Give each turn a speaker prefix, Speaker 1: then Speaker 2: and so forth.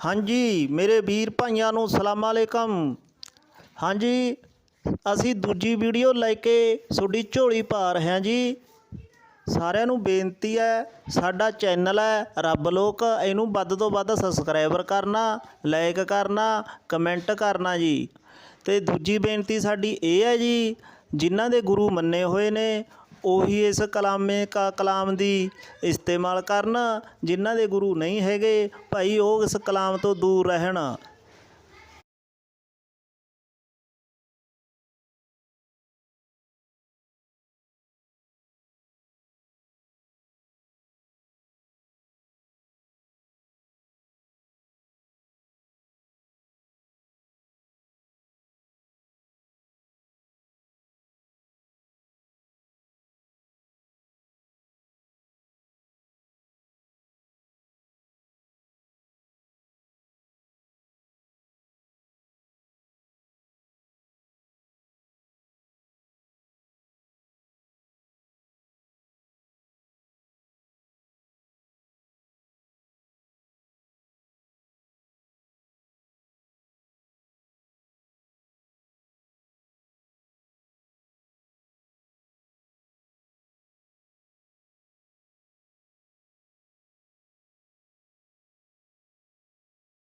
Speaker 1: ਹਾਂਜੀ, ਮੇਰੇ ਵੀਰ ਭਾਈਆਂ ਨੂੰ ਸਲਾਮ ਅਲੈਕਮ। ਹਾਂਜੀ, ਅਸੀਂ ਦੂਜੀ ਵੀਡੀਓ ਲੈ ਕੇ ਤੁਹਾਡੀ ਝੋਲੀ ਪਾ ਰਹੇ ਹਾਂ ਜੀ। ਸਾਰਿਆਂ ਨੂੰ ਬੇਨਤੀ ਹੈ, ਸਾਡਾ ਚੈਨਲ ਹੈ ਰੱਬ ਲੋਕ, ਇਹਨੂੰ ਵੱਧ ਤੋਂ ਵੱਧ ਸਬਸਕ੍ਰਾਈਬਰ ਕਰਨਾ ਲਾਈਕ ਕਰਨਾ ਕਮੈਂਟ ਕਰਨਾ ਜੀ। ਅਤੇ ਦੂਜੀ ਬੇਨਤੀ ਸਾਡੀ ਇਹ ਹੈ ਜੀ, ਜਿਨ੍ਹਾਂ ਦੇ ਗੁਰੂ ਮੰਨੇ ਹੋਏ ਨੇ ਉਹੀ ਇਸ ਕਲਾਮੇ ਕਾ ਕਲਾਮ ਦੀ ਇਸਤੇਮਾਲ ਕਰਨ ਜਿਨ੍ਹਾਂ ਦੇ ਗੁਰੂ ਨਹੀਂ ਹੈਗੇ, ਭਾਈ ਉਹ ਇਸ ਕਲਾਮ ਤੋਂ ਦੂਰ ਰਹਿਣ।